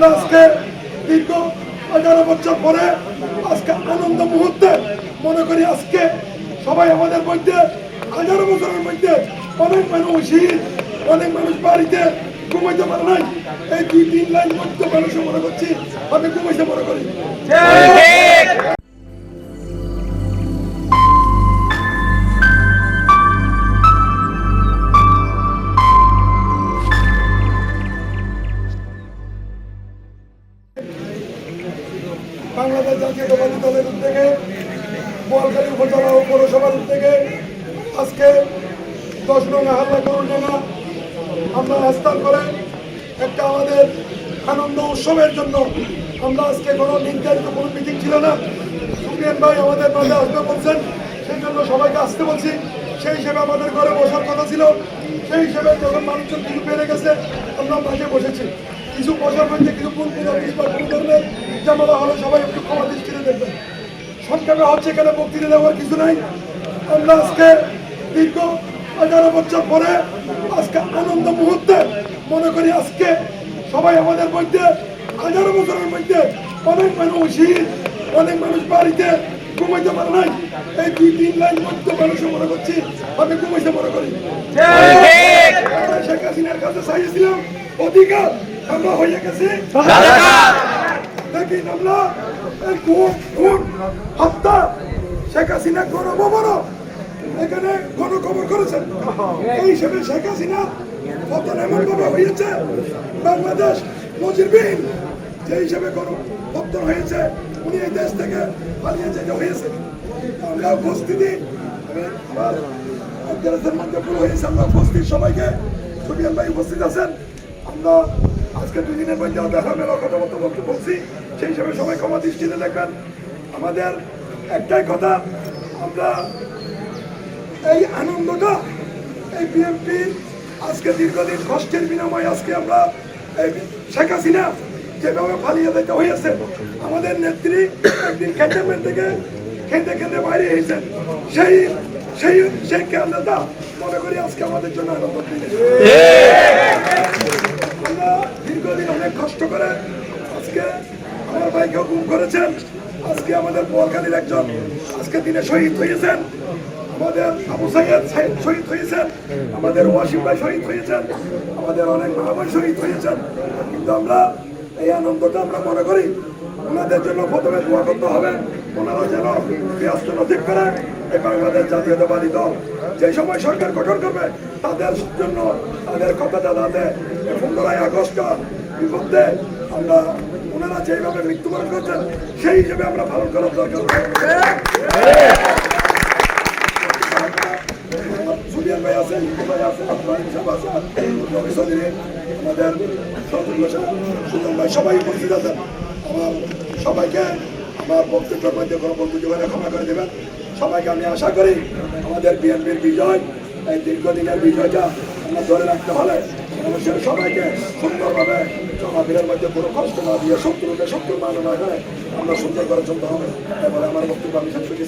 আমরা আজকে দীর্ঘ এগারো বছর পরে আজকে আনন্দ মুহূর্তে মনে করি আজকে সবাই আমাদের মধ্যে হাজারো বছরের মধ্যে অনেক মানুষ শীত অনেক মানুষ বাড়িতে ঘুমাইতে পারে নাই। এই দুই তিন লাইন মধ্যে মানুষ মনে করছি, আমি ঘুমাইতে মনে করি। জাতীয়তাবাদী দলের উদ্যোগে বোয়ালখালী উপজেলা ও পৌরসভার উদ্যোগে আজকে দশ নং হাল্লা করুণডাঙ্গা আমরা স্থান করে একটা আমাদের আনন্দ উৎসবের জন্য আমরা আজকে কোনো নির্ধারিত কোনো মিটিং ছিল না। সুপ্রিয়ান ভাই আমাদের মাঝে আসবে বলছেন, সেই জন্য সবাইকে আসতে বলছি। সেই হিসেবে আমাদের ঘরে বসার কথা ছিল। সেই হিসেবে যখন মানুষজন কিছু বেড়ে গেছে, আমরা মাঝে বসেছি। কিছু বসার মধ্যে কিছু ভুল কোনো ধরনের জামালা হলে সবাই সংক্ষেপে হচ্ছে? এখানে বক্তৃতা দেওয়ার কিছু নাই। আমরা আজকে দীর্ঘ এগারো বছর পরে আজকে আনন্দ মুহূর্তে মনে করি আজকে সবাই আমাদের মধ্যে হাজারো বছরের মধ্যে অনেক মানুষ শহীদ অনেক মানুষ বাড়িতে ঘুমাইতে পারে নাই। এই দুই তিন লাইন মধ্যে মানুষ মনে করছি আমি ঘুমাইতে মনে করি। শেখ হাসিনার কাছে চাইছিলাম অধিকার আমরা হয়ে গেছি। দেখি আমরা হত্যা? শেখ হাসিনা গণ বড় এখানে গণখবর করেছেন। এই হিসেবে শেখ হাসিনা পতন এমন ভাবে হয়েছে, বাংলাদেশ নজিরবিহীন যে হিসেবে গণ পতন হয়েছে, উনি এই দেশ থেকে পালিয়ে যেতে হয়েছে। আমরা উপস্থিতি হয়েছে, আমরা উপস্থিত সবাইকে। সুবিয়ান ভাই উপস্থিত আছেন। আমরা আজকে দুই দিনের মধ্যে দেখা মেলা কথাবার্তা বলতে বলছি। সেই হিসাবে সবাই ক্ষমা দৃষ্টিতে দেখবেন। আমাদের একটাই কথা, আমরা এই আনন্দটা, এই বিএনপির আজকে দীর্ঘদিন কষ্টের বিনিময়ে আজকে আমরা এই শেখ হাসিনা যেভাবে পালিয়ে যেতে হয়েছে, আমাদের নেত্রী একদিন ক্যান্টনমেন্ট থেকে খেতে খেতে বাইরে এসেছেন সেই সেই সেই কেন্দ্রটা মনে করি আজকে আমাদের জন্য আনন্দ আমরা দীর্ঘদিন অনেক কষ্ট করে আজকে আমার ভাইকেও গুম করেছেন। আজকে আমাদের বোয়ালখালীর একজন আজকে দিনে শহীদ হয়েছেন। আমাদের আবু শহীদ হয়েছেন। আমাদের ওয়াসিম শহীদ হয়েছেন। আমাদের অনেক শহীদ হয়েছেন। কিন্তু আমরা এই আনন্দটা আমরা মনে করি, ওনাদের জন্য প্রথমে করতে ওনারা যেন জাতীয়তাবাদী দল। যে সময় সরকার গঠন করবে, তাদের জন্য তাদের কথাটা তাদের পনেরোই আগস্ট বিপদে আমরা ওনারা যেভাবে মৃত্যুবরণ করছেন, সেই হিসেবে আমরা পালন করার দরকার। ভাই আমাদের ভাই সবাই আমার সবাইকে আমার মধ্যে কোনো করে দেবেন। সবাইকে আমি আশা করি আমাদের বিএনপির বিজয়, এই দীর্ঘদিনের বিজয়টা আমরা ধরে রাখতে হলে মানুষের সবাইকে সুন্দরভাবে চলাফেরার মধ্যে কোনো কষ্ট না দিয়ে শত্রুকে শত্রু মানো না করে আমরা সুন্দর করে চলতে হবে। এবারে আমার বক্তব্য আমি শেষ করছি